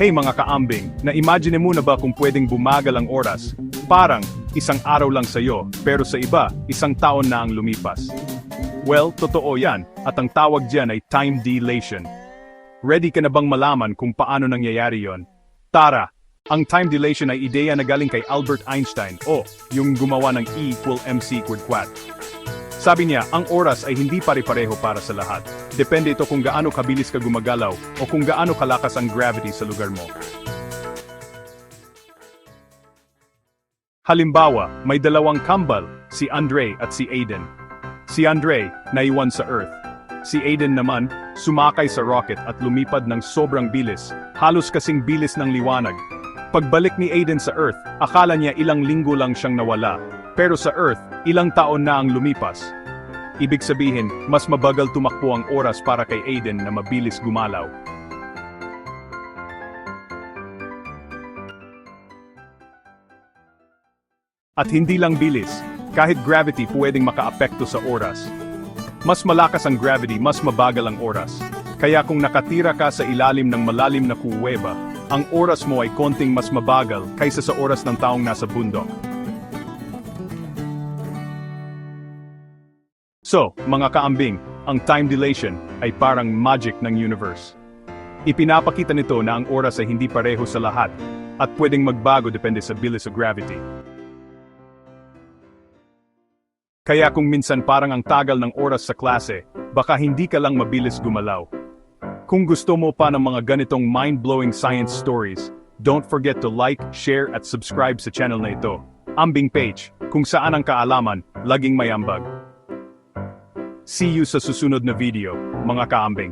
Hey mga kaambing, na-imagine mo na ba kung pwedeng bumagal ang oras? Parang, isang araw lang sa'yo, pero sa iba, isang taon na ang lumipas. Well, totoo yan, at ang tawag diyan ay time dilation. Ready ka na bang malaman kung paano nangyayari yon? Tara! Ang time dilation ay ideya na galing kay Albert Einstein o yung gumawa ng E equal mc quad. Sabi niya, ang oras ay hindi pare-pareho para sa lahat. Depende ito kung gaano kabilis ka gumagalaw o kung gaano kalakas ang gravity sa lugar mo. Halimbawa, may dalawang kambal, si Andre at si Aiden. Si Andre, naiwan sa Earth. Si Aiden naman, sumakay sa rocket at lumipad ng sobrang bilis, halos kasing bilis ng liwanag. Pagbalik ni Aiden sa Earth, akala niya ilang linggo lang siyang nawala. Pero sa Earth, ilang taon na ang lumipas. Ibig sabihin, mas mabagal tumakbo ang oras para kay Aiden na mabilis gumalaw. At hindi lang bilis, kahit gravity pwedeng makaapekto sa oras. Mas malakas ang gravity, mas mabagal ang oras. Kaya kung nakatira ka sa ilalim ng malalim na kuweba, ang oras mo ay konting mas mabagal kaysa sa oras ng taong nasa bundok. So, mga kaambing, ang time dilation ay parang magic ng universe. Ipinapakita nito na ang oras ay hindi pareho sa lahat at pwedeng magbago depende sa bilis sa gravity. Kaya kung minsan parang ang tagal ng oras sa klase, baka hindi ka lang mabilis gumalaw. Kung gusto mo pa ng mga ganitong mind-blowing science stories, don't forget to like, share at subscribe sa channel na ito. Ambing Page, kung saan ang kaalaman, laging may ambag. See you sa susunod na video, mga kaambing.